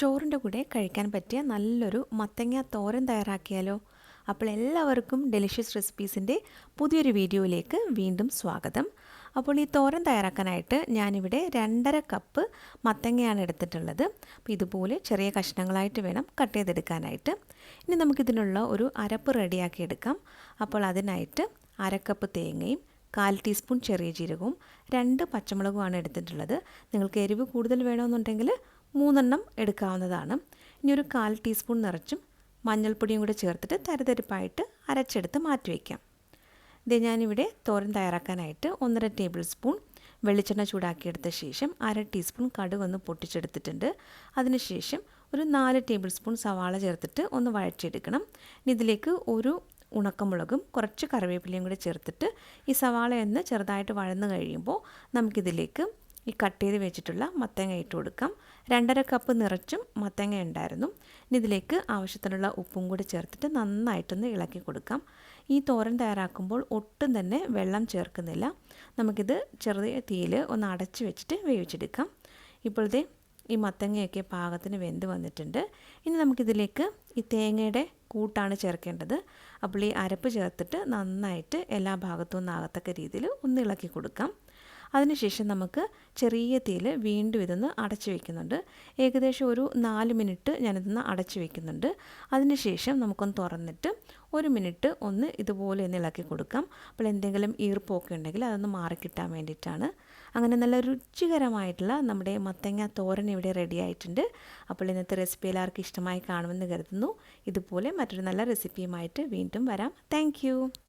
ചോറിന്റെ കൂടെ കഴിക്കാൻ പറ്റിയ നല്ലൊരു മത്തങ്ങ തോരൻ തയ്യാറാക്കിയാലോ? അപ്പോൾ എല്ലാവർക്കും ഡെലിഷ്യസ് റെസിപ്പീസിന്റെ പുതിയൊരു വീഡിയോയിലേക്ക് വീണ്ടും സ്വാഗതം. അപ്പോൾ ഈ തോരൻ തയ്യാറാക്കാനായിട്ട് ഞാനിവിടെ രണ്ടര കപ്പ് മത്തങ്ങയാണ് എടുത്തിട്ടുള്ളത്. അപ്പോൾ ഇതുപോലെ ചെറിയ കഷ്ണങ്ങളായിട്ട് വേണം കട്ട് ചെയ്തെടുക്കാനായിട്ട്. ഇനി നമുക്കിതിനുള്ള ഒരു അരപ്പ് റെഡിയാക്കി എടുക്കാം. അപ്പോൾ അതിനായിട്ട് അരക്കപ്പ് തേങ്ങയും കാൽ ടീസ്പൂൺ ചെറിയ ജീരകവും രണ്ട് പച്ചമുളകുമാണ് എടുത്തിട്ടുള്ളത്. നിങ്ങൾക്ക് എരിവ് കൂടുതൽ വേണമെന്നുണ്ടെങ്കിൽ മൂന്നെണ്ണം എടുക്കാവുന്നതാണ്. ഇനി ഒരു കാൽ ടീസ്പൂൺ നിറച്ചും മഞ്ഞൾപ്പൊടിയും കൂടെ ചേർത്തിട്ട് തരിതരിപ്പായിട്ട് അരച്ചെടുത്ത് മാറ്റി വയ്ക്കാം. ഇത് ഞാനിവിടെ തോരൻ തയ്യാറാക്കാനായിട്ട് ഒന്നര ടേബിൾ സ്പൂൺ വെളിച്ചെണ്ണ ചൂടാക്കിയെടുത്ത ശേഷം അര ടീസ്പൂൺ കടുക് ഒന്ന് പൊട്ടിച്ചെടുത്തിട്ടുണ്ട്. അതിനുശേഷം ഒരു നാല് ടേബിൾ സ്പൂൺ സവാള ചേർത്തിട്ട് ഒന്ന് വഴച്ചെടുക്കണം ഇനി ഇതിലേക്ക് ഒരു ഉണക്കമുളകും കുറച്ച് കറിവേപ്പിലയും കൂടി ചേർത്തിട്ട് ഈ സവാള ഒന്ന് ചെറുതായിട്ട് വഴന്ന് കഴിയുമ്പോൾ നമുക്കിതിലേക്ക് ഈ കട്ട് ചെയ്ത് വെച്ചിട്ടുള്ള മത്തങ്ങ ഇട്ട് കൊടുക്കാം. രണ്ടര കപ്പ് നിറച്ചും മത്തങ്ങ ഉണ്ടായിരുന്നു. ഇനി ഇതിലേക്ക് ആവശ്യത്തിനുള്ള ഉപ്പും കൂടി ചേർത്തിട്ട് നന്നായിട്ടൊന്ന് ഇളക്കി കൊടുക്കാം. ഈ തോരൻ തയ്യാറാക്കുമ്പോൾ ഒട്ടും തന്നെ വെള്ളം ചേർക്കുന്നില്ല. നമുക്കിത് ചെറിയ തീയിൽ ഒന്ന് അടച്ചു വെച്ചിട്ട് വേവിച്ചെടുക്കാം. ഇപ്പോഴത്തെ ഈ മത്തങ്ങയൊക്കെ പാകത്തിന് വെന്ത് വന്നിട്ടുണ്ട്. ഇനി നമുക്കിതിലേക്ക് ഈ തേങ്ങയുടെ കൂട്ടാണ് ചേർക്കേണ്ടത്. അപ്പോൾ ഈ അരപ്പ് ചേർത്തിട്ട് നന്നായിട്ട് എല്ലാ ഭാഗത്തും ഒന്നാകത്തക്ക രീതിയിൽ ഒന്ന് ഇളക്കി കൊടുക്കാം. അതിനുശേഷം നമുക്ക് ചെറിയ തീയിൽ വീണ്ടും ഇതൊന്ന് അടച്ചു വയ്ക്കുന്നുണ്ട് ഏകദേശം ഒരു നാല് മിനിറ്റ് ഞാനിതൊന്ന് അടച്ചു വയ്ക്കുന്നുണ്ട് അതിനുശേഷം നമുക്കൊന്ന് തുറന്നിട്ട് ഒരു മിനിറ്റ് ഒന്ന് ഇതുപോലെ ഒന്ന് ഇളക്കി കൊടുക്കാം. അപ്പോൾ എന്തെങ്കിലും ഈർപ്പൊക്കെ ഉണ്ടെങ്കിൽ അതൊന്ന് മാറിക്കിട്ടാൻ വേണ്ടിയിട്ടാണ്. അങ്ങനെ നല്ല രുചികരമായിട്ടുള്ള നമ്മുടെ മത്തങ്ങ തോരൻ ഇവിടെ റെഡി ആയിട്ടുണ്ട്. അപ്പോൾ ഇന്നത്തെ റെസിപ്പി എല്ലാവർക്കും ഇഷ്ടമായി കാണുമെന്ന് കരുതുന്നു. ഇതുപോലെ മറ്റൊരു നല്ല റെസിപ്പിയുമായിട്ട് വീണ്ടും വരാം. താങ്ക്